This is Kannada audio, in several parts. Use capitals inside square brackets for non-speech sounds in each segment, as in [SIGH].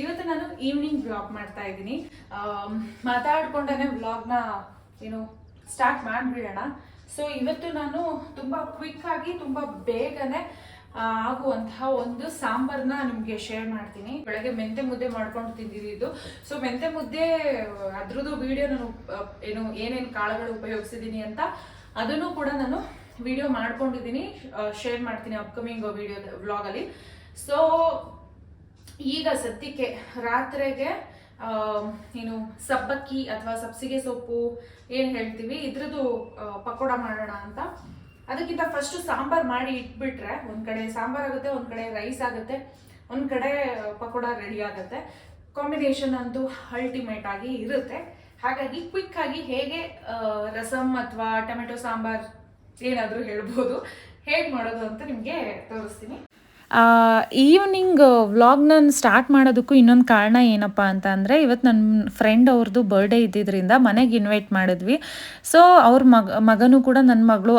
ಇವತ್ತು ನಾನು ಈವ್ನಿಂಗ್ ವ್ಲಾಗ್ ಮಾಡ್ತಾ ಇದ್ದೀನಿ. ಮಾತಾಡ್ಕೊಂಡೇ ವ್ಲಾಗ್ನ ಏನು ಸ್ಟಾರ್ಟ್ ಮಾಡಿಬಿಡೋಣ. ಸೊ ಇವತ್ತು ನಾನು ತುಂಬ ಕ್ವಿಕ್ ಆಗಿ, ತುಂಬ ಬೇಗನೆ ಆಗುವಂತಹ ಒಂದು ಸಾಂಬಾರ್ನ ನಿಮಗೆ ಶೇರ್ ಮಾಡ್ತೀನಿ. ಬೆಳಗ್ಗೆ ಮೆಂತೆ ಮುದ್ದೆ ಮಾಡ್ಕೊಂಡು ತಿಂದಿದ್ದು ಸೊ ಮೆಂತೆ ಮುದ್ದೆ, ಅದ್ರದ್ದು ವಿಡಿಯೋ ನಾನು ಏನು, ಏನೇನು ಕಾಳುಗಳು ಉಪಯೋಗಿಸಿದ್ದೀನಿ ಅಂತ ಅದನ್ನು ಕೂಡ ನಾನು ವಿಡಿಯೋ ಮಾಡ್ಕೊಂಡಿದ್ದೀನಿ. ಶೇರ್ ಮಾಡ್ತೀನಿ ಅಪ್ಕಮಿಂಗ್ ವಿಡಿಯೋ ವ್ಲಾಗಲ್ಲಿ ಸೊ ಈಗ ಸದ್ಯಕ್ಕೆ ರಾತ್ರಿಗೆ ಏನು ಸಬ್ಬಕ್ಕಿ ಅಥವಾ ಸಬ್ಸಿಗೆ ಸೊಪ್ಪು ಏನು ಹೇಳ್ತೀವಿ? ಇದ್ರದ್ದು ಪಕೋಡ ಮಾಡೋಣ ಅಂತ. ಅದಕ್ಕಿಂತ ಫಸ್ಟ್ ಸಾಂಬಾರ್ ಮಾಡಿ ಇಟ್ಬಿಟ್ರೆ ಒಂದು ಕಡೆ ಸಾಂಬಾರ್ ಆಗುತ್ತೆ, ಒಂದು ಕಡೆ ರೈಸ್ ಆಗುತ್ತೆ, ಒಂದು ಕಡೆ ಪಕೋಡ ರೆಡಿ ಆಗುತ್ತೆ. ಕಾಂಬಿನೇಷನ್ ಅಂತೂ ಅಲ್ಟಿಮೇಟ್ ಆಗಿ ಇರುತ್ತೆ. ಹಾಗಾಗಿ ಕ್ವಿಕ್ ಆಗಿ ಹೇಗೆ ರಸಮ್ ಅಥವಾ ಟೊಮೆಟೊ ಸಾಂಬಾರ್ ಏನಾದರೂ ಹೇಳ್ಬೋದು. ಹೇಗೆ ಮಾಡೋದು ಅಂತ ನಿಮಗೆ ತೋರಿಸ್ತೀನಿ. ಈವ್ನಿಂಗ್ ವ್ಲಾಗ್ ನಾನು ಸ್ಟಾರ್ಟ್ ಮಾಡೋದಕ್ಕೂ ಇನ್ನೊಂದು ಕಾರಣ ಏನಪ್ಪ ಅಂತ ಅಂದರೆ ಇವತ್ತು ನನ್ನ ಫ್ರೆಂಡ್ ಅವ್ರದ್ದು ಬರ್ಡೇ ಇದ್ದಿದ್ದರಿಂದ ಮನೆಗೆ ಇನ್ವೈಟ್ ಮಾಡಿದ್ವಿ. ಸೊ ಅವ್ರ ಮಗ, ಮಗನೂ ಕೂಡ ನನ್ನ ಮಗಳು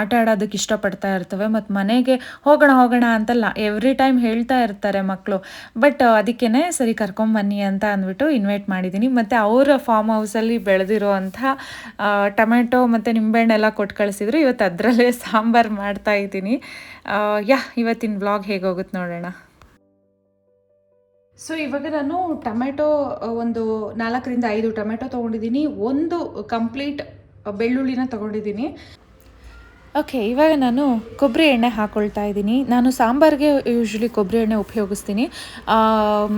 ಆಟ ಆಡೋದಕ್ಕೆ ಇಷ್ಟಪಡ್ತಾ ಇರ್ತವೆ. ಮತ್ತು ಮನೆಗೆ ಹೋಗೋಣ ಹೋಗೋಣ ಅಂತಲ್ಲ ಎವ್ರಿ ಟೈಮ್ ಹೇಳ್ತಾ ಇರ್ತಾರೆ ಮಕ್ಕಳು ಬಟ್ ಅದಕ್ಕೇ ಸರಿ ಕರ್ಕೊಂಬನ್ನಿ ಅಂತ ಅಂದ್ಬಿಟ್ಟು ಇನ್ವೈಟ್ ಮಾಡಿದ್ದೀನಿ ಮತ್ತು ಅವರ ಫಾರ್ಮ್ ಹೌಸಲ್ಲಿ ಬೆಳೆದಿರೋ ಅಂಥ ಟೊಮೆಟೊ ಮತ್ತು ನಿಂಬೆಹಣ್ಣೆಲ್ಲ ಕೊಟ್ಟು ಕಳಿಸಿದ್ರು. ಇವತ್ತು ಅದರಲ್ಲೇ ಸಾಂಬಾರು ಮಾಡ್ತಾ ಇದ್ದೀನಿ. ಯಾ, ಇವತ್ತಿನ ವ್ಲಾಗ್ ಹೇಗೋಗುತ್ತೆ ನೋಡೋಣ. ಸೊ ಇವಾಗ ನಾನು ಟೊಮೆಟೊ ಒಂದು ನಾಲ್ಕರಿಂದ ಐದು ಟೊಮೆಟೊ ತೊಗೊಂಡಿದ್ದೀನಿ. ಒಂದು ಕಂಪ್ಲೀಟ್ ಬೆಳ್ಳುಳ್ಳಿನ ತೊಗೊಂಡಿದ್ದೀನಿ. ಓಕೆ ಇವಾಗ ನಾನು ಕೊಬ್ಬರಿ ಎಣ್ಣೆ ಹಾಕ್ಕೊಳ್ತಾ ಇದ್ದೀನಿ. ನಾನು ಸಾಂಬಾರಿಗೆ ಯೂಶ್ವಲಿ ಕೊಬ್ಬರಿ ಎಣ್ಣೆ ಉಪಯೋಗಿಸ್ತೀನಿ.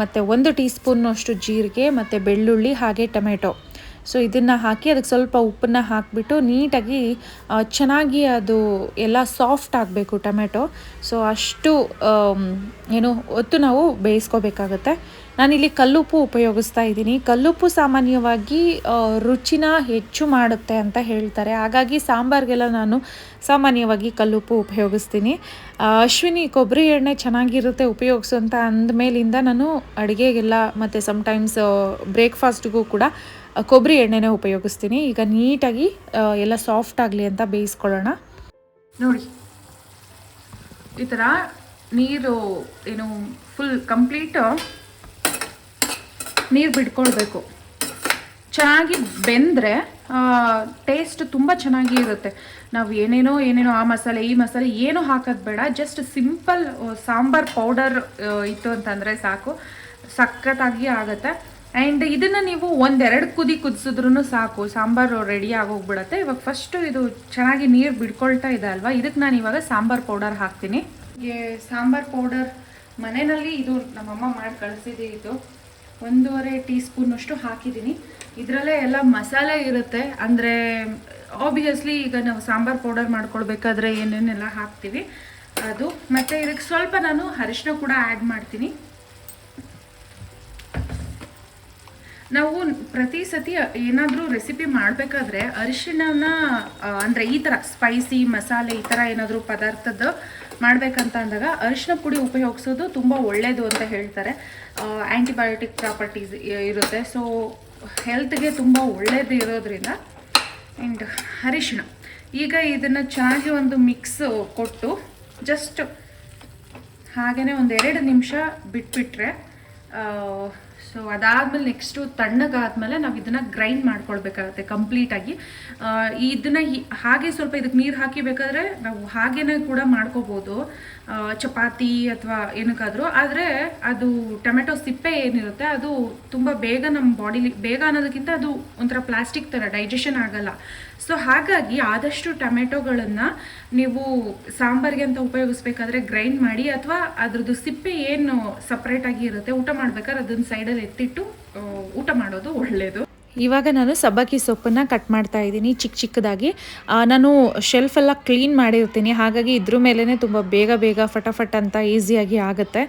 ಮತ್ತು ಒಂದು ಟೀ ಸ್ಪೂನ್ನಷ್ಟು ಜೀರಿಗೆ ಮತ್ತು ಬೆಳ್ಳುಳ್ಳಿ ಹಾಗೆ ಟೊಮೆಟೊ ಸೊ ಇದನ್ನು ಹಾಕಿ ಅದಕ್ಕೆ ಸ್ವಲ್ಪ ಉಪ್ಪನ್ನ ಹಾಕಿಬಿಟ್ಟು ನೀಟಾಗಿ ಚೆನ್ನಾಗಿ ಅದು ಎಲ್ಲ ಸಾಫ್ಟ್ ಆಗಬೇಕು ಟೊಮೆಟೊ ಸೊ ಅಷ್ಟು ಏನು ಹೊತ್ತು ನಾವು ಬೇಯಿಸ್ಕೋಬೇಕಾಗತ್ತೆ. ನಾನಿಲ್ಲಿ ಕಲ್ಲುಪ್ಪು ಉಪಯೋಗಿಸ್ತಾ ಇದ್ದೀನಿ. ಕಲ್ಲುಪ್ಪು ಸಾಮಾನ್ಯವಾಗಿ ರುಚಿನ ಹೆಚ್ಚು ಮಾಡುತ್ತೆ ಅಂತ ಹೇಳ್ತಾರೆ. ಹಾಗಾಗಿ ಸಾಂಬಾರಿಗೆಲ್ಲ ನಾನು ಸಾಮಾನ್ಯವಾಗಿ ಕಲ್ಲುಪ್ಪು ಉಪಯೋಗಿಸ್ತೀನಿ. ಅಶ್ವಿನಿ, ಕೊಬ್ಬರಿ ಎಣ್ಣೆ ಚೆನ್ನಾಗಿರುತ್ತೆ, ಉಪಯೋಗಿಸು ಅಂತ ಅಂದಮೇಲಿಂದ ನಾನು ಅಡುಗೆಗೆಲ್ಲ ಮತ್ತು ಸಮ್ಟೈಮ್ಸ್ ಬ್ರೇಕ್ಫಾಸ್ಟ್ಗೂ ಕೂಡ ಕೊಬ್ಬರಿ ಎಣ್ಣೆನೇ ಉಪಯೋಗಿಸ್ತೀನಿ. ಈಗ ನೀಟಾಗಿ ಎಲ್ಲ ಸಾಫ್ಟ್ ಆಗಲಿ ಅಂತ ಬೇಯಿಸ್ಕೊಳ್ಳೋಣ. ನೋಡಿ, ಈ ಥರ ನೀರು ಏನು ಫುಲ್ ಕಂಪ್ಲೀಟ್ ನೀರು ಬಿಟ್ಕೊಳ್ಬೇಕು. ಚೆನ್ನಾಗಿ ಬೆಂದರೆ ಟೇಸ್ಟ್ ತುಂಬ ಚೆನ್ನಾಗಿ ಇರುತ್ತೆ. ನಾವು ಏನೇನೋ ಏನೇನೋ ಆ ಮಸಾಲೆ, ಈ ಮಸಾಲೆ ಏನು ಹಾಕೋದು ಬೇಡ. ಜಸ್ಟ್ ಸಿಂಪಲ್ ಸಾಂಬಾರ್ ಪೌಡರ್ ಇತ್ತು ಅಂತಂದರೆ ಸಾಕು. ಸಖತ್ತಾಗಿ ಆಗುತ್ತೆ. ಆ್ಯಂಡ್ ಇದನ್ನು ನೀವು ಒಂದೆರಡು ಕುದಿ ಕುದಿಸಿದ್ರೂ ಸಾಕು. ಸಾಂಬಾರು ರೆಡಿ ಆಗೋಗ್ಬಿಡತ್ತೆ. ಇವಾಗ ಫಸ್ಟು ಇದು ಚೆನ್ನಾಗಿ ನೀರು ಬಿಡ್ಕೊಳ್ತಾ ಇದೆ ಅಲ್ವಾ? ಇದಕ್ಕೆ ನಾನು ಇವಾಗ ಸಾಂಬಾರ್ ಪೌಡರ್ ಹಾಕ್ತೀನಿ. ಸಾಂಬಾರು ಪೌಡರ್ ಮನೆಯಲ್ಲಿ ಇದು ನಮ್ಮಮ್ಮ ಮಾಡಿ ಕಳಿಸಿದೆ ಇದು. ಒಂದೂವರೆ ಟೀ ಸ್ಪೂನಷ್ಟು ಹಾಕಿದ್ದೀನಿ. ಇದರಲ್ಲೇ ಎಲ್ಲ ಮಸಾಲೆ ಇರುತ್ತೆ. ಅಂದರೆ ಆಬ್ವಿಯಸ್ಲಿ ಈಗ ನಾವು ಸಾಂಬಾರ್ ಪೌಡರ್ ಮಾಡ್ಕೊಳ್ಬೇಕಾದ್ರೆ ಏನೇನೆಲ್ಲ ಹಾಕ್ತೀವಿ, ಅದು. ಮತ್ತು ಇದಕ್ಕೆ ಸ್ವಲ್ಪ ನಾನು ಅರಿಶಿನ ಕೂಡ ಆ್ಯಡ್ ಮಾಡ್ತೀನಿ. ನಾವು ಪ್ರತಿ ಸತಿ ಏನಾದರೂ ರೆಸಿಪಿ ಮಾಡಬೇಕಾದ್ರೆ ಅರಿಶಿಣನ ಅಂದರೆ ಈ ಥರ ಸ್ಪೈಸಿ ಮಸಾಲೆ ಈ ಥರ ಏನಾದರೂ ಪದಾರ್ಥದ ಮಾಡಬೇಕಂತ ಅಂದಾಗ ಅರಿಶಿನ ಪುಡಿ ಉಪಯೋಗಿಸೋದು ತುಂಬ ಒಳ್ಳೆಯದು ಅಂತ ಹೇಳ್ತಾರೆ. ಆ್ಯಂಟಿಬಯೋಟಿಕ್ ಪ್ರಾಪರ್ಟೀಸ್ ಇರುತ್ತೆ. ಸೊ ಹೆಲ್ತ್ಗೆ ತುಂಬ ಒಳ್ಳೆಯದು ಇರೋದ್ರಿಂದ ಆ್ಯಂಡ್ ಅರಿಶಿಣ ಈಗ ಇದನ್ನು ಚೆನ್ನಾಗಿ ಒಂದು ಮಿಕ್ಸ್ ಕೊಟ್ಟು ಜಸ್ಟ್ ಹಾಗೆಯೇ ಒಂದು ಎರಡು ನಿಮಿಷ ಬಿಟ್ಬಿಟ್ರೆ ಸೊ ಅದಾದಮೇಲೆ ನೆಕ್ಸ್ಟು ತಣ್ಣಗಾದ್ಮೇಲೆ ನಾವು ಇದನ್ನು ಗ್ರೈಂಡ್ ಮಾಡ್ಕೊಳ್ಬೇಕಾಗತ್ತೆ ಕಂಪ್ಲೀಟಾಗಿ ಇದನ್ನು ಹಾಗೆ ಸ್ವಲ್ಪ ಇದಕ್ಕೆ ನೀರು ಹಾಕಿ ಬೇಕಾದ್ರೆ ನಾವು ಹಾಗೇನೆ ಕೂಡ ಮಾಡ್ಕೋಬೋದು. ಚಪಾತಿ ಅಥವಾ ಏನಕ್ಕಾದರೂ. ಆದರೆ ಅದು ಟೊಮೆಟೊ ಸಿಪ್ಪೆ ಏನಿರುತ್ತೆ, ಅದು ತುಂಬ ಬೇಗ ನಮ್ಮ ಬಾಡಿಲಿ, ಬೇಗ ಅನ್ನೋದಕ್ಕಿಂತ ಅದು ಒಂಥರ ಪ್ಲಾಸ್ಟಿಕ್ ಥರ ಡೈಜೆಷನ್ ಆಗಲ್ಲ. ಸೊ ಹಾಗಾಗಿ ಆದಷ್ಟು ಟೊಮೆಟೊಗಳನ್ನು ನೀವು ಸಾಂಬಾರಿಗೆ ಅಂತ ಉಪಯೋಗಿಸ್ಬೇಕಾದ್ರೆ ಗ್ರೈಂಡ್ ಮಾಡಿ, ಅಥವಾ ಅದ್ರದ್ದು ಸಿಪ್ಪೆ ಏನು ಸಪ್ರೇಟಾಗಿ ಇರುತ್ತೆ, ಊಟ ಮಾಡ್ಬೇಕಾದ್ರೆ ಅದನ್ನ ಸೈಡಲ್ಲಿ ಎತ್ತಿಟ್ಟು ಊಟ ಮಾಡೋದು ಒಳ್ಳೆಯದು ಇವಾಗ ನಾನು ಸಬ್ಬಕ್ಕಿ ಸೊಪ್ಪನ್ನು ಕಟ್ ಮಾಡ್ತಾ ಇದ್ದೀನಿ ಚಿಕ್ಕ ಚಿಕ್ಕದಾಗಿ. ನಾನು ಶೆಲ್ಫ್ ಎಲ್ಲ ಕ್ಲೀನ್ ಮಾಡಿರ್ತೀನಿ. ಹಾಗಾಗಿ ಇದ್ರ ಮೇಲೇ ತುಂಬ ಬೇಗ ಬೇಗ ಫಟಾಫಟ್ ಅಂತ ಈಸಿಯಾಗಿ ಆಗುತ್ತೆ.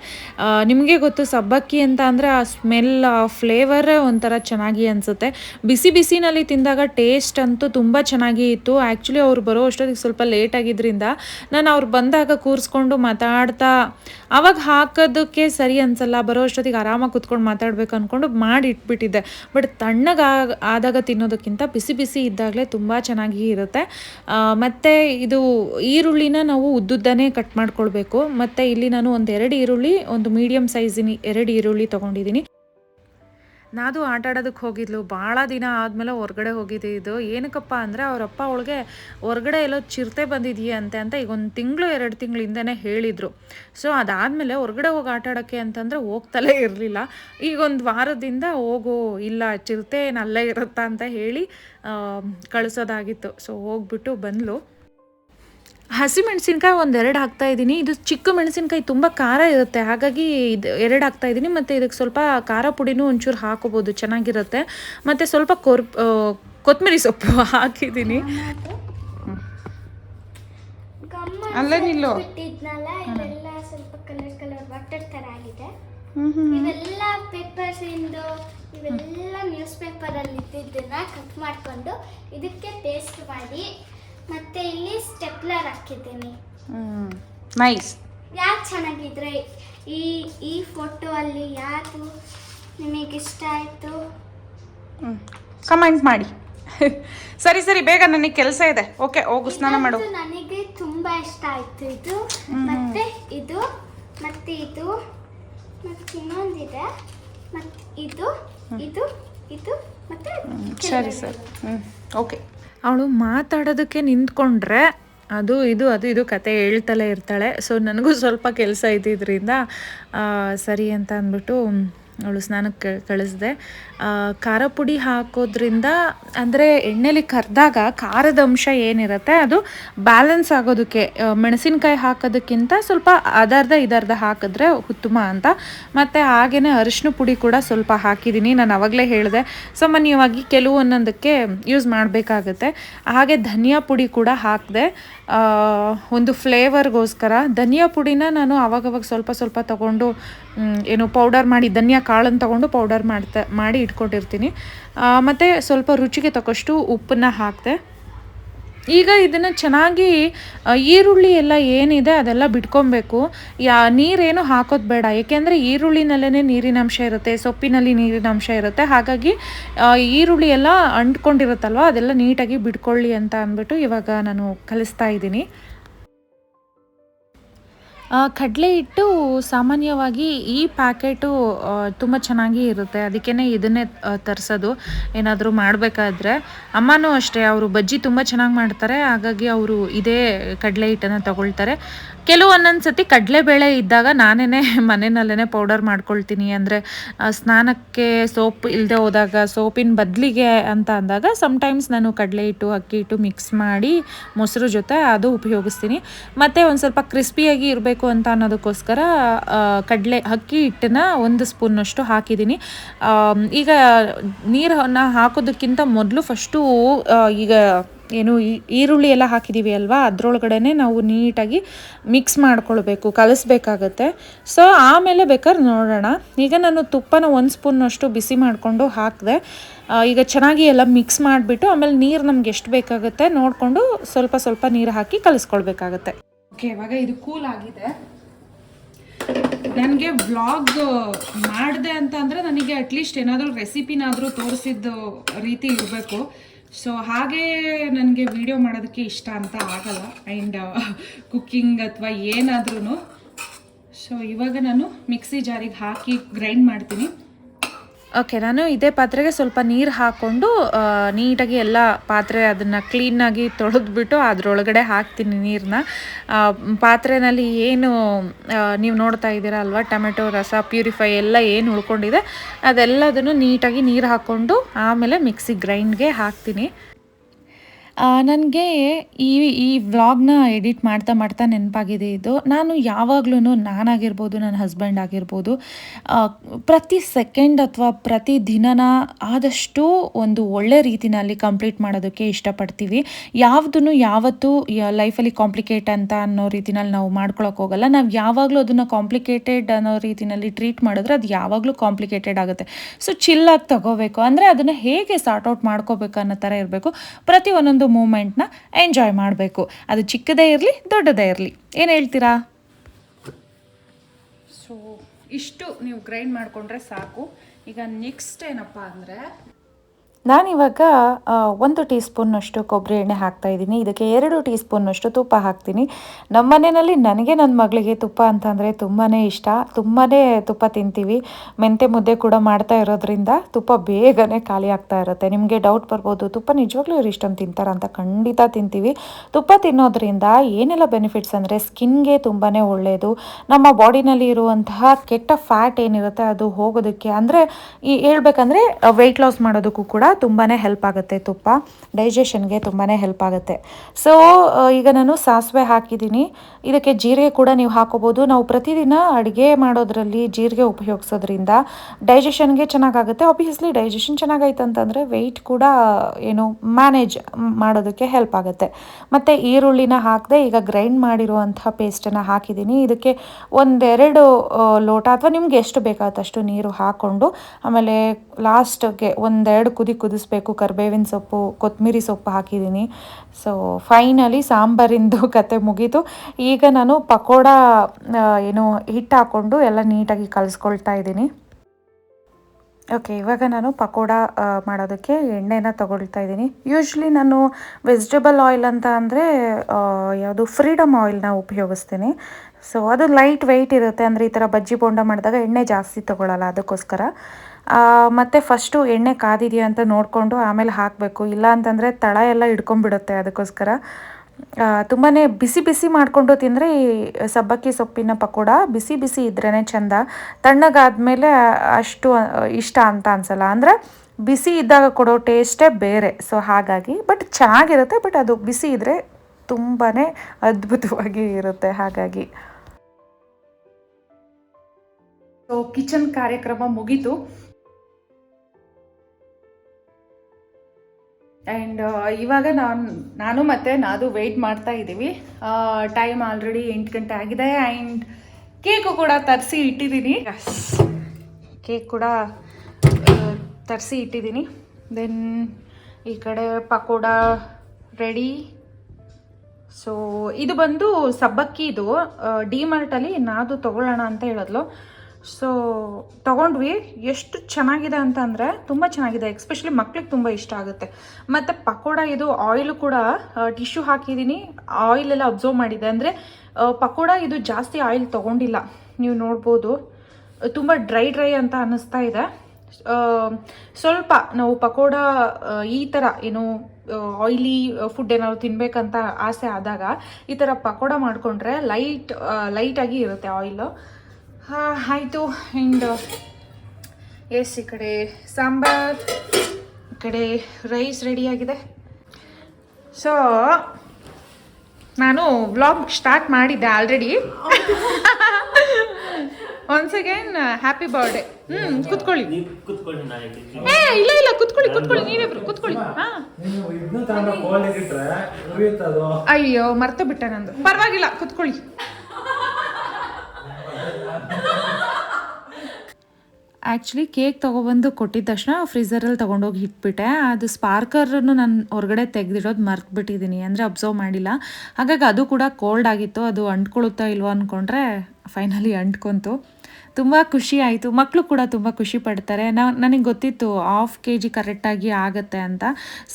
ನಿಮಗೆ ಗೊತ್ತು ಸಬ್ಬಕ್ಕಿ ಅಂತ ಅಂದರೆ ಆ ಸ್ಮೆಲ್ ಆ ಫ್ಲೇವರ್ ಒಂಥರ ಚೆನ್ನಾಗಿ ಅನಿಸುತ್ತೆ. ಬಿಸಿ ಬಿಸಿನಲ್ಲಿ ತಿಂದಾಗ ಟೇಸ್ಟ್ ಅಂತೂ ತುಂಬ ಚೆನ್ನಾಗಿ ಇತ್ತು. ಆ್ಯಕ್ಚುಲಿ ಅವ್ರು ಬರೋ ಅಷ್ಟೊತ್ತಿಗೆ ಸ್ವಲ್ಪ ಲೇಟ್ ಆಗಿದ್ದರಿಂದ ನಾನು ಅವ್ರು ಬಂದಾಗ ಕೂರಿಸ್ಕೊಂಡು ಮಾತಾಡ್ತಾ, ಅವಾಗ ಹಾಕೋದಕ್ಕೆ ಸರಿ ಅನಿಸಲ್ಲ. ಬರೋ ಅಷ್ಟೊತ್ತಿಗೆ ಆರಾಮಾಗಿ ಕೂತ್ಕೊಂಡು ಮಾತಾಡ್ಬೇಕು ಅಂದ್ಕೊಂಡು ಮಾಡಿ ಇಟ್ಬಿಟ್ಟಿದ್ದೆ ಬಟ್ ತಣ್ಣಗೆ ಆದಾಗ ತಿನ್ನೋದಕ್ಕಿಂತ ಬಿಸಿ ಬಿಸಿ ಇದ್ದಾಗಲೇ ತುಂಬ ಚೆನ್ನಾಗಿ ಇರುತ್ತೆ. ಮತ್ತು ಇದು ಈರುಳ್ಳಿನ ನಾವು ಉದ್ದುದ್ದನೇ ಕಟ್ ಮಾಡ್ಕೊಳ್ಬೇಕು. ಮತ್ತು ಇಲ್ಲಿ ನಾನು ಒಂದು ಎರಡು ಈರುಳ್ಳಿ, ಒಂದು ಮೀಡಿಯಮ್ ಸೈಜಿನ ಎರಡು ಈರುಳ್ಳಿ ತೊಗೊಂಡಿದ್ದೀನಿ. ನಾದು ಆಟ ಆಡೋದಕ್ಕೆ ಹೋಗಿದ್ಲು. ಭಾಳ ದಿನ ಆದಮೇಲೆ ಹೊರಗಡೆ ಹೋಗಿದ್ದು ಏನಕ್ಕಪ್ಪ ಅಂದರೆ ಅವರಪ್ಪ ಅವಳಿಗೆ, ಹೊರಗಡೆ ಎಲ್ಲೋ ಚಿರತೆ ಬಂದಿದೆಯಂತೆ ಅಂತ ಈಗ ಒಂದು ತಿಂಗಳು, ಎರಡು ತಿಂಗಳಿಂದನೇ ಹೇಳಿದರು. ಸೊ ಅದಾದಮೇಲೆ ಹೊರಗಡೆ ಹೋಗಿ ಆಟ ಆಡೋಕ್ಕೆ ಅಂತಂದರೆ ಹೋಗ್ತಲೇ ಇರಲಿಲ್ಲ. ಈಗ ಒಂದು ವಾರದಿಂದ ಹೋಗು, ಇಲ್ಲ ಚಿರತೆ ಅಲ್ಲೇ ಇರುತ್ತಾ ಅಂತ ಹೇಳಿ ಕಳಿಸೋದಾಗಿತ್ತು. ಸೊ ಹೋಗ್ಬಿಟ್ಟು ಬಂದ್ಲು ಒಂದು ಒಂದೆರಡು ಹಾಕ್ತಾ ಇದ್ದೀನಿ ಇದು ಚಿಕ್ಕ ಮೆಣಸಿನ್ಕಾಯಿ ತುಂಬ ಖಾರ ಇರುತ್ತೆ. ಹಾಗಾಗಿ ಇದು ಎರಡು ಹಾಕ್ತಾ ಇದ್ದೀನಿ ಮತ್ತು ಇದಕ್ಕೆ ಸ್ವಲ್ಪ ಖಾರ ಪುಡಿನೂ ಒಂಚೂರು ಹಾಕೋಬೋದು. ಚೆನ್ನಾಗಿರುತ್ತೆ. ಮತ್ತು ಸ್ವಲ್ಪ ಕೊರ್ ಕೊತ್ತಂಬರಿ ಸೊಪ್ಪು ಹಾಕಿದ್ದೀನಿ ಅಲ್ಲೇ ನಿಲ್ಲು. ಇವೆಲ್ಲ ಸ್ವಲ್ಪ ಕಲರ್ ಕಲರ್ ವಾಟರ್ ತರ ಆಗಿದೆ. ಇವೆಲ್ಲ ಪೇಪರ್ಸ್ ಇಂದು ಇವೆಲ್ಲ ನ್ಯೂಸ್ ಪೇಪರ್ ಅಲ್ಲಿ ಇದ್ದಿದ್ದನ್ನ ಕಟ್ ಮಾಡ್ಕೊಂಡು ಇದಕ್ಕೆ ಪೇಸ್ಟ್ ಮಾಡಿ ಮತ್ತೆ ಇಲ್ಲಿ ಸ್ಟೆಪ್ಲರ್ ಹಾಕಿದ್ದೀನಿ. ನೈಸ್. ಯಾಕೆ ಚೆನ್ನಾಗಿದ್ರೆ ಈ ಈ ಫೋಟೋ ಅಲ್ಲಿ ಯಾರು ನಿಮಗೆ ಇಷ್ಟ ಆಯಿತು ಕಮೆಂಟ್ ಮಾಡಿ. [LAUGHS] ಸರಿ ಸರಿ ಬೇಗ ನನಗೆ ಕೆಲಸ ಇದೆ. ಓಕೆ ಹೋಗು ಸ್ನಾನ ಮಾಡು. ನನಗೆ ತುಂಬಾ ಇಷ್ಟ ಆಯ್ತು ಇದು. ಮತ್ತೆ ಇದು ಮತ್ತೆ ಇದು ಮತ್ತೆ ಇನ್ನೊಂದಿದೆ ಮತ್ತೆ ಇದು ಇದು ಇದು ಮತ್ತೆ ಸರಿ ಸರ್. ಹ್ಞೂ ಓಕೆ ಅವಳು ಮಾತಾಡೋದಕ್ಕೆ ನಿಂತ್ಕೊಂಡ್ರೆ ಅದು ಇದು ಅದು ಇದು ಕತೆ ಹೇಳ್ತಲೇ ಇರ್ತಾಳೆ. ಸೊ ನನಗೂ ಸ್ವಲ್ಪ ಕೆಲಸ ಇದ್ದಿದ್ದರಿಂದ ಸರಿ ಅಂತ ಅಂದ್ಬಿಟ್ಟು ಅವಳು ಸ್ನಾನಕ್ಕೆ ಕಳಿಸಿದೆ. ಖಾರ ಪುಡಿ ಹಾಕೋದ್ರಿಂದ, ಅಂದರೆ ಎಣ್ಣೆಲಿ ಕರೆದಾಗ ಖಾರದ ಅಂಶ ಏನಿರುತ್ತೆ, ಅದು ಬ್ಯಾಲೆನ್ಸ್ ಆಗೋದಕ್ಕೆ ಮೆಣಸಿನಕಾಯಿ ಮೆಣಸಿನ್ಕಾಯಿ ಹಾಕೋದಕ್ಕಿಂತ ಸ್ವಲ್ಪ ಅದರ್ಧ ಇದರ್ಧ ಹಾಕಿದ್ರೆ ಉತ್ತಮ ಅಂತ. ಮತ್ತು ಹಾಗೆಯೇ ಅರಿಶಿನ ಪುಡಿ ಕೂಡ ಸ್ವಲ್ಪ ಹಾಕಿದ್ದೀನಿ, ನಾನು ಅವಾಗಲೇ ಹೇಳಿದೆ. ಸಾಮಾನ್ಯವಾಗಿ ಕೆಲವು ಒಂದೊಂದಕ್ಕೆ ಯೂಸ್ ಮಾಡಬೇಕಾಗತ್ತೆ. ಹಾಗೆ ಧನಿಯಾ ಪುಡಿ ಕೂಡ ಹಾಕಿದೆ. ಒಂದು ಫ್ಲೇವರ್ಗೋಸ್ಕರ ಧನಿಯಾ ಪುಡಿನ ನಾನು ಅವಾಗವಾಗ ಸ್ವಲ್ಪ ಸ್ವಲ್ಪ ತಗೊಂಡು ಏನು ಪೌಡರ್ ಮಾಡಿ, ಧನಿಯಾ ಕಾಳನ್ನು ತಗೊಂಡು ಪೌಡರ್ ಮಾಡ್ತಾ, ಮಾಡಿ ಇಟ್ಕೊಂಡಿರ್ತೀನಿ. ಮತ್ತು ಸ್ವಲ್ಪ ರುಚಿಗೆ ತಕ್ಕಷ್ಟು ಉಪ್ಪನ್ನ ಹಾಕಿದೆ ಈಗ ಇದನ್ನು ಚೆನ್ನಾಗಿ ಈರುಳ್ಳಿ ಎಲ್ಲ ಏನಿದೆ ಅದೆಲ್ಲ ಬಿಟ್ಕೊಬೇಕು. ಯಾ, ನೀರೇನು ಹಾಕೋದು ಬೇಡ. ಏಕೆಂದರೆ ಈರುಳ್ಳಿನಲ್ಲೇ ನೀರಿನ ಅಂಶ ಇರುತ್ತೆ, ಸೊಪ್ಪಿನಲ್ಲಿ ನೀರಿನ ಅಂಶ ಇರುತ್ತೆ. ಹಾಗಾಗಿ ಈರುಳ್ಳಿ ಎಲ್ಲ ಅಂಟ್ಕೊಂಡಿರುತ್ತಲ್ವ, ಅದೆಲ್ಲ ನೀಟಾಗಿ ಬಿಟ್ಕೊಳ್ಳಿ ಅಂತ ಅಂದ್ಬಿಟ್ಟು ಇವಾಗ ನಾನು ಕಲಿಸ್ತಾ ಇದ್ದೀನಿ. ಕಡಲೆ ಹಿಟ್ಟು ಸಾಮಾನ್ಯವಾಗಿ ಈ ಪ್ಯಾಕೆಟು ತುಂಬ ಚೆನ್ನಾಗಿ ಇರುತ್ತೆ. ಅದಕ್ಕೇ ಇದನ್ನೇ ತರಿಸೋದು. ಏನಾದರೂ ಮಾಡಬೇಕಾದ್ರೆ, ಅಮ್ಮನೂ ಅಷ್ಟೇ, ಅವರು ಬಜ್ಜಿ ತುಂಬ ಚೆನ್ನಾಗಿ ಮಾಡ್ತಾರೆ. ಹಾಗಾಗಿ ಅವರು ಇದೇ ಕಡಲೆ ಹಿಟ್ಟನ್ನು ತಗೊಳ್ತಾರೆ. ಕೆಲವು ಒಂದೊಂದು ಸತಿ ಕಡಲೆಬೇಳೆ ಇದ್ದಾಗ ನಾನೇ ಮನೆಯಲ್ಲೇ ಪೌಡರ್ ಮಾಡ್ಕೊಳ್ತೀನಿ. ಅಂದರೆ ಸ್ನಾನಕ್ಕೆ ಸೋಪ್ ಇಲ್ಲದೆ ಹೋದಾಗ, ಸೋಪಿನ ಬದಲಿಗೆ ಅಂತ ಅಂದಾಗ ಸಮ್ಟೈಮ್ಸ್ ನಾನು ಕಡಲೆ ಹಿಟ್ಟು, ಅಕ್ಕಿ ಹಿಟ್ಟು ಮಿಕ್ಸ್ ಮಾಡಿ ಮೊಸರು ಜೊತೆ ಅದು ಉಪಯೋಗಿಸ್ತೀನಿ. ಮತ್ತು ಒಂದು ಸ್ವಲ್ಪ ಕ್ರಿಸ್ಪಿಯಾಗಿ ಇರಬೇಕು ಅಂತ ಅನ್ನೋದಕ್ಕೋಸ್ಕರ ಕಡಲೆ, ಅಕ್ಕಿ ಹಿಟ್ಟನ್ನ ಒಂದು ಸ್ಪೂನಷ್ಟು ಹಾಕಿದ್ದೀನಿ. ಈಗ ನೀರನ್ನು ಹಾಕೋದಕ್ಕಿಂತ ಮೊದಲು ಫಸ್ಟು ಈಗ ಏನು ಈರುಳ್ಳಿ ಎಲ್ಲ ಹಾಕಿದ್ದೀವಿ ಅಲ್ವಾ? ಅದರೊಳಗಡೆ ನಾವು ನೀಟಾಗಿ ಮಿಕ್ಸ್ ಮಾಡ್ಕೊಳ್ಬೇಕು, ಕಲಿಸ್ಬೇಕಾಗತ್ತೆ. ಸೊ ಆಮೇಲೆ ಬೇಕಾದ್ರೆ ನೋಡೋಣ. ಈಗ ನಾನು ತುಪ್ಪನ ಒಂದು ಸ್ಪೂನಷ್ಟು ಬಿಸಿ ಮಾಡಿಕೊಂಡು ಹಾಕಿದೆ. ಈಗ ಚೆನ್ನಾಗಿ ಎಲ್ಲ ಮಿಕ್ಸ್ ಮಾಡಿಬಿಟ್ಟು ಆಮೇಲೆ ನೀರು ನಮ್ಗೆ ಎಷ್ಟು ಬೇಕಾಗುತ್ತೆ ನೋಡಿಕೊಂಡು ಸ್ವಲ್ಪ ಸ್ವಲ್ಪ ನೀರು ಹಾಕಿ ಕಲಿಸ್ಕೊಳ್ಬೇಕಾಗತ್ತೆ. ಓಕೆ ಇವಾಗ ಇದು ಕೂಲ್ ಆಗಿದೆ. ನನಗೆ ಬ್ಲಾಗ್ ಮಾಡಿದೆ ಅಂತ ಅಂದರೆ ನನಗೆ ಅಟ್ಲೀಸ್ಟ್ ಏನಾದರೂ ರೆಸಿಪಿನಾದರೂ ತೋರಿಸಿದ್ದು ರೀತಿ ಇರಬೇಕು. ಸೊ ಹಾಗೆ ನನಗೆ ವಿಡಿಯೋ ಮಾಡೋದಕ್ಕೆ ಇಷ್ಟ ಅಂತ ಆಗಲ್ಲ. ಆ್ಯಂಡ್ ಕುಕ್ಕಿಂಗ್ ಅಥವಾ ಏನಾದ್ರೂ ಸೊ ಇವಾಗ ನಾನು ಮಿಕ್ಸಿ ಜಾರಿಗೆ ಹಾಕಿ ಗ್ರೈಂಡ್ ಮಾಡ್ತೀನಿ. ಓಕೆ, ನಾನು ಇದೇ ಪಾತ್ರೆಗೆ ಸ್ವಲ್ಪ ನೀರು ಹಾಕ್ಕೊಂಡು ನೀಟಾಗಿ ಎಲ್ಲ ಪಾತ್ರೆ ಅದನ್ನು ಕ್ಲೀನಾಗಿ ತೊಳೆದ್ಬಿಟ್ಟು ಅದರೊಳಗಡೆ ಹಾಕ್ತೀನಿ ನೀರನ್ನ ಪಾತ್ರೆನಲ್ಲಿ ಏನು ನೀವು ನೋಡ್ತಾ ಇದ್ದೀರಾ ಅಲ್ವಾ, ಟೊಮೆಟೊ, ರಸ, ಪ್ಯೂರಿಫೈ ಎಲ್ಲ ಏನು ಉಳ್ಕೊಂಡಿದೆ, ಅದೆಲ್ಲದನ್ನು ನೀಟಾಗಿ ನೀರು ಹಾಕ್ಕೊಂಡು ಆಮೇಲೆ ಮಿಕ್ಸಿ ಗ್ರೈಂಡ್ಗೆ ಹಾಕ್ತೀನಿ. ನನಗೆ ಈ ಈ ವ್ಲಾಗ್ನ ಎಡಿಟ್ ಮಾಡ್ತಾ ಮಾಡ್ತಾ ನೆನಪಾಗಿದೆ ಇದು. ನಾನು ಯಾವಾಗ್ಲೂ ನಾನಾಗಿರ್ಬೋದು, ನನ್ನ ಹಸ್ಬೆಂಡ್ ಆಗಿರ್ಬೋದು ಪ್ರತಿ ಸೆಕೆಂಡ್ ಅಥವಾ ಪ್ರತಿ ದಿನನ ಆದಷ್ಟು ಒಂದು ಒಳ್ಳೆ ರೀತಿನಲ್ಲಿ ಕಂಪ್ಲೀಟ್ ಮಾಡೋದಕ್ಕೆ ಇಷ್ಟಪಡ್ತೀವಿ. ಯಾವುದನ್ನು ಯಾವತ್ತೂ ಲೈಫಲ್ಲಿ ಕಾಂಪ್ಲಿಕೇಟ್ ಅಂತ ಅನ್ನೋ ರೀತಿನಲ್ಲಿ ನಾವು ಮಾಡ್ಕೊಳಕ್ಕೆ ಹೋಗಲ್ಲ. ನಾವು ಯಾವಾಗಲೂ ಅದನ್ನು ಕಾಂಪ್ಲಿಕೇಟೆಡ್ ಅನ್ನೋ ರೀತಿನಲ್ಲಿ ಟ್ರೀಟ್ ಮಾಡಿದ್ರೆ ಅದು ಯಾವಾಗಲೂ ಕಾಂಪ್ಲಿಕೇಟೆಡ್ ಆಗುತ್ತೆ. ಸೊ, ಚಿಲ್ಲಾಗಿ ತಗೋಬೇಕು. ಅಂದರೆ ಅದನ್ನು ಹೇಗೆ ಸಾರ್ಟ್ ಔಟ್ ಮಾಡ್ಕೋಬೇಕು ಅನ್ನೋ ಥರ ಇರಬೇಕು. ಪ್ರತಿ ಒಂದೊಂದು ಮೂಮೆಂಟ್ನ ಎಂಜಾಯ್ ಮಾಡಬೇಕು. ಅದು ಚಿಕ್ಕದೇ ಇರಲಿ, ದೊಡ್ಡದೇ ಇರಲಿ. ಏನು ಹೇಳ್ತೀರಾ? ಸೊ ಇಷ್ಟು ನೀವು ಗ್ರೈಂಡ್ ಮಾಡಿಕೊಂಡ್ರೆ ಸಾಕು. ಈಗ ನೆಕ್ಸ್ಟ್ ಏನಪ್ಪ ಅಂದರೆ ನಾನಿವಾಗ ಒಂದು ಟೀ ಸ್ಪೂನ್ನಷ್ಟು ಕೊಬ್ಬರಿ ಎಣ್ಣೆ ಹಾಕ್ತಾ ಇದ್ದೀನಿ. ಇದಕ್ಕೆ ಎರಡು ಟೀ ಸ್ಪೂನ್ನಷ್ಟು ತುಪ್ಪ ಹಾಕ್ತೀನಿ. ನಮ್ಮ ಮನೆಯಲ್ಲಿ ನನಗೆ ನನ್ನ ಮಗಳಿಗೆ ತುಪ್ಪ ಅಂತಂದರೆ ತುಂಬಾ ಇಷ್ಟ. ತುಂಬಾ ತುಪ್ಪ ತಿಂತೀವಿ. ಮೆಂತೆ ಮುದ್ದೆ ಕೂಡ ಮಾಡ್ತಾ ಇರೋದ್ರಿಂದ ತುಪ್ಪ ಬೇಗನೆ ಖಾಲಿ ಆಗ್ತಾ ಇರುತ್ತೆ. ನಿಮಗೆ ಡೌಟ್ ಬರ್ಬೋದು, ತುಪ್ಪ ನಿಜವಾಗ್ಲೂ ಇವ್ರು ಇಷ್ಟೊಂದು ತಿಂತಾರ ಅಂತ ಖಂಡಿತ ತಿಂತೀವಿ. ತುಪ್ಪ ತಿನ್ನೋದ್ರಿಂದ ಏನೆಲ್ಲ ಬೆನಿಫಿಟ್ಸ್ ಅಂದರೆ ಸ್ಕಿನ್ಗೆ ತುಂಬಾ ಒಳ್ಳೆಯದು ನಮ್ಮ ಬಾಡಿನಲ್ಲಿ ಇರುವಂತಹ ಕೆಟ್ಟ ಫ್ಯಾಟ್ ಏನಿರುತ್ತೆ ಅದು ಹೋಗೋದಕ್ಕೆ. ಅಂದರೆ ಈ ಹೇಳ್ಬೇಕಂದ್ರೆ ವೆಯ್ಟ್ ಲಾಸ್ ಮಾಡೋದಕ್ಕೂ ಕೂಡ ತುಂಬಾ ಹೆಲ್ಪ್ ಆಗುತ್ತೆ ತುಪ್ಪ. ಡೈಜೆಷನ್ಗೆ ತುಂಬಾ ಹೆಲ್ಪ್ ಆಗುತ್ತೆ. ಸೊ ಈಗ ನಾನು ಸಾಸಿವೆ ಹಾಕಿದ್ದೀನಿ. ಇದಕ್ಕೆ ಜೀರಿಗೆ ಕೂಡ ನೀವು ಹಾಕೋಬೋದು. ನಾವು ಪ್ರತಿದಿನ ಅಡುಗೆ ಮಾಡೋದ್ರಲ್ಲಿ ಜೀರಿಗೆ ಉಪಯೋಗಿಸೋದ್ರಿಂದ ಡೈಜೆಷನ್ಗೆ ಚೆನ್ನಾಗಾಗುತ್ತೆ. ಆಬ್ವಿಯಸ್ಲಿ ಡೈಜೆಷನ್ ಚೆನ್ನಾಗೈತೆ ಅಂತಂದರೆ ವೆಯ್ಟ್ ಕೂಡ, ಏನು ಮ್ಯಾನೇಜ್ ಮಾಡೋದಕ್ಕೆ ಹೆಲ್ಪ್ ಆಗುತ್ತೆ. ಮತ್ತು ಈರುಳ್ಳಿನ ಹಾಕದೆ ಈಗ ಗ್ರೈಂಡ್ ಮಾಡಿರುವಂಥ ಪೇಸ್ಟನ್ನು ಹಾಕಿದ್ದೀನಿ. ಇದಕ್ಕೆ ಒಂದೆರಡು ಲೋಟ ಅಥವಾ ನಿಮ್ಗೆ ಎಷ್ಟು ಬೇಕಾದಷ್ಟು ನೀರು ಹಾಕ್ಕೊಂಡು ಆಮೇಲೆ ಲಾಸ್ಟ್ಗೆ ಒಂದೆರಡು ಕುದಿ ಕುದಿಸ್ಬೇಕು, ಕರ್ಬೇವಿನ ಸೊಪ್ಪು ಕೊತ್ತಂಬರಿ ಸೊಪ್ಪು ಹಾಕಿದ್ದೀನಿ. ಸೊ ಫೈನಲಿ ಸಾಂಬಾರಿಂದು [LAUGHS] ಕತೆ ಮುಗೀತು. ಈಗ ನಾನು ಪಕೋಡ ಏನು ಹಿಟ್ಟು ಹಾಕ್ಕೊಂಡು ಎಲ್ಲ ನೀಟಾಗಿ ಕಲಿಸ್ಕೊಳ್ತಾ ಇದ್ದೀನಿ. ಓಕೆ ಇವಾಗ ನಾನು ಪಕೋಡ ಮಾಡೋದಕ್ಕೆ ಎಣ್ಣೆನ ತೊಗೊಳ್ತಾ ಇದ್ದೀನಿ. ಯೂಶ್ವಲಿ ನಾನು ವೆಜಿಟೇಬಲ್ ಆಯಿಲ್ ಅಂತ ಅಂದರೆ ಯಾವುದು ಫ್ರೀಡಮ್ ಆಯಿಲ್ನ ಉಪಯೋಗಿಸ್ತೀನಿ. ಸೊ ಅದು ಲೈಟ್ ವೆಯ್ಟ್ ಇರುತ್ತೆ. ಅಂದರೆ ಈ ಥರ ಬಜ್ಜಿ ಬೋಂಡ ಮಾಡಿದಾಗ ಎಣ್ಣೆ ಜಾಸ್ತಿ ತೊಗೊಳಲ್ಲ ಅದಕ್ಕೋಸ್ಕರ. ಮತ್ತೆ ಫಸ್ಟು ಎಣ್ಣೆ ಕಾದಿದೆಯಾ ಅಂತ ನೋಡಿಕೊಂಡು ಆಮೇಲೆ ಹಾಕಬೇಕು. ಇಲ್ಲ ಅಂತಂದರೆ ತಳ ಎಲ್ಲ ಹಿಡ್ಕೊಂಡ್ಬಿಡುತ್ತೆ ಅದಕ್ಕೋಸ್ಕರ. ತುಂಬಾ ಬಿಸಿ ಬಿಸಿ ಮಾಡಿಕೊಂಡು ತಿಂದರೆ ಈ ಸಬ್ಬಕ್ಕಿ ಸೊಪ್ಪಿನ ಪಕೋಡ ಬಿಸಿ ಬಿಸಿ ಇದ್ರೇ ಚೆಂದ. ತಣ್ಣಗಾದ್ಮೇಲೆ ಅಷ್ಟು ಇಷ್ಟ ಅಂತ ಅನ್ಸಲ್ಲ. ಅಂದರೆ ಬಿಸಿ ಇದ್ದಾಗ ಕೊಡೋ ಟೇಸ್ಟೇ ಬೇರೆ. ಸೊ ಹಾಗಾಗಿ ಬಟ್ ಚೆನ್ನಾಗಿರುತ್ತೆ ಬಟ್ ಅದು ಬಿಸಿ ಇದ್ದರೆ ತುಂಬಾ ಅದ್ಭುತವಾಗಿ ಇರುತ್ತೆ. ಹಾಗಾಗಿ. ಸೊ ಕಿಚನ್ ಕಾರ್ಯಕ್ರಮ ಮುಗೀತು. ಆ್ಯಂಡ್ ಇವಾಗ ನಾನು ನಾನು ಮತ್ತು ನಾದು ವೆಯ್ಟ್ ಮಾಡ್ತಾ ಇದ್ದೀವಿ. ಟೈಮ್ ಆಲ್ರೆಡಿ ಎಂಟು ಗಂಟೆ ಆಗಿದೆ ಆ್ಯಂಡ್ ಕೇಕು ಕೂಡ ತರಿಸಿ ಇಟ್ಟಿದ್ದೀನಿ. ಕೇಕ್ ಕೂಡ ತರಿಸಿ ಇಟ್ಟಿದ್ದೀನಿ. ದೆನ್ ಈ ಕಡೆ ಪಕೋಡ ರೆಡಿ ಸೊ ಇದು ಬಂದು ಸಬ್ಬಕ್ಕಿ ಇದು. ಡಿಮಾರ್ಟಲ್ಲಿ ನಾದು ತೊಗೊಳ್ಳೋಣ ಅಂತ ಹೇಳಿದ್ಲು. ಸೊ ತೊಗೊಂಡ್ವಿ. ಎಷ್ಟು ಚೆನ್ನಾಗಿದೆ ಅಂತ ಅಂದರೆ ತುಂಬ ಚೆನ್ನಾಗಿದೆ. ಎಕ್ಸ್ಪೆಷಲಿ ಮಕ್ಳಿಗೆ ತುಂಬ ಇಷ್ಟ ಆಗುತ್ತೆ. ಮತ್ತು ಪಕೋಡ ಇದು ಆಯಿಲು ಕೂಡ ಟಿಶ್ಯೂ ಹಾಕಿದ್ದೀನಿ ಎಲ್ಲ ಅಬ್ಸರ್ವ್ ಮಾಡಿದೆ. ಅಂದರೆ ಪಕೋಡ ಇದು ಜಾಸ್ತಿ ಆಯಿಲ್ ತೊಗೊಂಡಿಲ್ಲ. ನೀವು ನೋಡ್ಬೋದು. ತುಂಬ ಡ್ರೈ ಡ್ರೈ ಅಂತ ಅನ್ನಿಸ್ತಾ ಇದೆ. ಸ್ವಲ್ಪ ನಾವು ಪಕೋಡ ಈ ಥರ ಏನು ಆಯಿಲಿ ಫುಡ್ ಏನಾದ್ರು ತಿನ್ನಬೇಕಂತ ಆಸೆ ಆದಾಗ ಈ ಥರ ಪಕೋಡ ಮಾಡಿಕೊಂಡ್ರೆ ಲೈಟ್ ಲೈಟಾಗಿ ಇರುತ್ತೆ ಆಯಿಲು ಆಯಿತು. ಆ್ಯಂಡ್ ಎಸ್ ಈ ಕಡೆ ಸಾಂಬಾರ್ ಈ ಕಡೆ ರೈಸ್ ರೆಡಿಯಾಗಿದೆ ಸೊ ನಾನು ವ್ಲಾಗ್ ಸ್ಟಾರ್ಟ್ ಮಾಡಿದ್ದೆ already once again happy birthday hmm ಕುತ್ಕೊಳ್ಳಿ. ಏ ಇಲ್ಲ ಇಲ್ಲ ಕುತ್ಕೊಳ್ಳಿ ಕುತ್ಕೊಳ್ಳಿ ನೀವಿಬ್ರು ಕುತ್ಕೊಳ್ಳಿ. ಅಯ್ಯೋ ಮರ್ತು ಬಿಟ್ಟೆ ನಂದು. ಪರವಾಗಿಲ್ಲ ಕುತ್ಕೊಳ್ಳಿ. ಆ್ಯಕ್ಚುಲಿ ಕೇಕ್ ತೊಗೊಬಂದು ಕೊಟ್ಟಿದ್ದ ತಕ್ಷಣ ಫ್ರೀಝರಲ್ಲಿ ತೊಗೊಂಡೋಗಿ ಇಟ್ಬಿಟ್ಟೆ. ಅದು ಸ್ಪಾರ್ಕರನ್ನು ನಾನು ಹೊರಗಡೆ ತೆಗೆದಿಡೋದು ಮರ್ತ್ಬಿಟ್ಟಿದ್ದೀನಿ ಅಂದರೆ ಅಬ್ಸರ್ವ್ ಮಾಡಿಲ್ಲ. ಹಾಗಾಗಿ ಅದು ಕೂಡ ಕೋಲ್ಡ್ ಆಗಿತ್ತು. ಅದು ಅಂಟ್ಕೊಳುತ್ತಾ ಇಲ್ವೋ ಅಂದ್ಕೊಂಡ್ರೆ ಫೈನಲಿ ಅಂಟ್ಕೊಂತು. ತುಂಬ ಖುಷಿ ಆಯಿತು. ಮಕ್ಕಳು ಕೂಡ ತುಂಬ ಖುಷಿ ಪಡ್ತಾರೆ. ನಾ, ನನಗೆ ಗೊತ್ತಿತ್ತು ಆಫ್ ಕೆ ಜಿ ಕರೆಕ್ಟಾಗಿ ಆಗುತ್ತೆ ಅಂತ.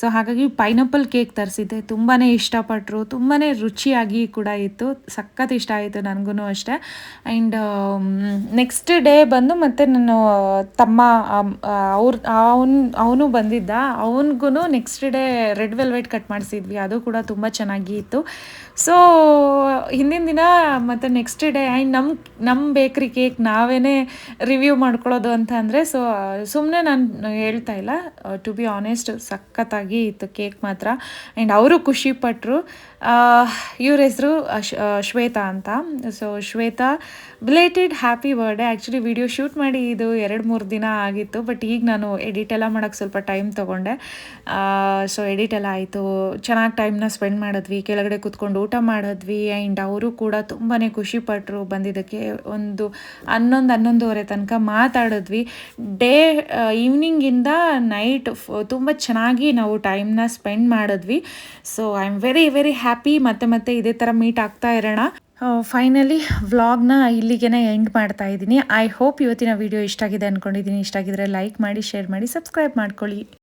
ಸೊ ಹಾಗಾಗಿ ಪೈನಾಪಲ್ ಕೇಕ್ ತರಿಸಿದ್ದೆ. ತುಂಬಾ ಇಷ್ಟಪಟ್ಟರು ತುಂಬಾ ರುಚಿಯಾಗಿ ಕೂಡ ಇತ್ತು. ಸಖತ್ ಇಷ್ಟ ಆಯಿತು ನನಗೂ ಅಷ್ಟೇ. ಆ್ಯಂಡ್ ನೆಕ್ಸ್ಟ್ ಡೇ ಬಂದು ಮತ್ತು ನಾನು ತಮ್ಮ ಅವ್ರ, ಅವನು ಅವನು ಬಂದಿದ್ದ. ಅವನಿಗೂ next day red velvet cut ಮಾಡಿಸಿದ್ವಿ. ಅದು ಕೂಡ ತುಂಬ ಚೆನ್ನಾಗಿ ಇತ್ತು. ಸೊ ಹಿಂದಿನ ದಿನ ಮತ್ತು ನೆಕ್ಸ್ಟ್ ಡೇ ಆ್ಯಂಡ್ ನಮ್ಮ ನಮ್ಮ ಬೇಕ್ರಿ ಕೇಕ್ ನಾವೇ ರಿವ್ಯೂ ಮಾಡ್ಕೊಳ್ಳೋದು ಅಂತ ಅಂದರೆ ಸೊ ಸುಮ್ಮನೆ ನಾನು ಹೇಳ್ತಾ ಇಲ್ಲ. ಟು ಬಿ ಆನೆಸ್ಟ್ ಸಖತ್ತಾಗಿ ಇತ್ತು ಕೇಕ್ ಮಾತ್ರ. ಆ್ಯಂಡ್ ಅವರು ಖುಷಿ ಪಟ್ಟರು ಇವ್ರ ಹೆಸರು ಶ್ವೇತಾ ಅಂತ. So Shweta belated happy birthday actually video shoot ಮಾಡಿ ಇದು ಎರಡು ಮೂರು ದಿನ ಆಗಿತ್ತು ಬಟ್ ಈಗ ನಾನು ಎಡಿಟ್ ಎಲ್ಲ ಮಾಡೋಕ್ಕೆ ಸ್ವಲ್ಪ ಟೈಮ್ ತೊಗೊಂಡೆ. ಸೊ ಎಡಿಟ್ ಎಲ್ಲ ಆಯಿತು. ಚೆನ್ನಾಗಿ ಟೈಮ್ನ ಸ್ಪೆಂಡ್ ಮಾಡಿದ್ವಿ. ಕೆಳಗಡೆ ಕೂತ್ಕೊಂಡು ಊಟ ಮಾಡಿದ್ವಿ. ಆ್ಯಂಡ್ ಅವರು ಕೂಡ ತುಂಬಾ ಖುಷಿಪಟ್ಟರು ಬಂದಿದ್ದಕ್ಕೆ. ಒಂದು ಹನ್ನೊಂದು, ಹನ್ನೊಂದುವರೆ ತನಕ ಮಾತಾಡಿದ್ವಿ. ಡೇ ಈವ್ನಿಂಗಿಂದ ನೈಟ್ ತುಂಬ ಚೆನ್ನಾಗಿ ನಾವು ಟೈಮ್ನ ಸ್ಪೆಂಡ್ ಮಾಡಿದ್ವಿ. So I am very very happy ಮತ್ತೆ ಮತ್ತೆ ಇದೇ ಥರ ಮೀಟ್ ಆಗ್ತಾ ಇರೋಣ. ಫೈನಲಿ ವ್ಲಾಗ್ನ ಇಲ್ಲಿಗೆ ಎಂಡ್ ಮಾಡ್ತಾ ಇದ್ದೀನಿ. ಐ ಹೋಪ್ ಇವತ್ತಿನ ವಿಡಿಯೋ ಇಷ್ಟ ಆಗಿದೆ ಅಂದ್ಕೊಂಡಿದ್ದೀನಿ ಇಷ್ಟ ಆಗಿದ್ರೆ ಲೈಕ್ ಮಾಡಿ ಶೇರ್ ಮಾಡಿ ಸಬ್ಸ್ಕ್ರೈಬ್ ಮಾಡ್ಕೊಳ್ಳಿ.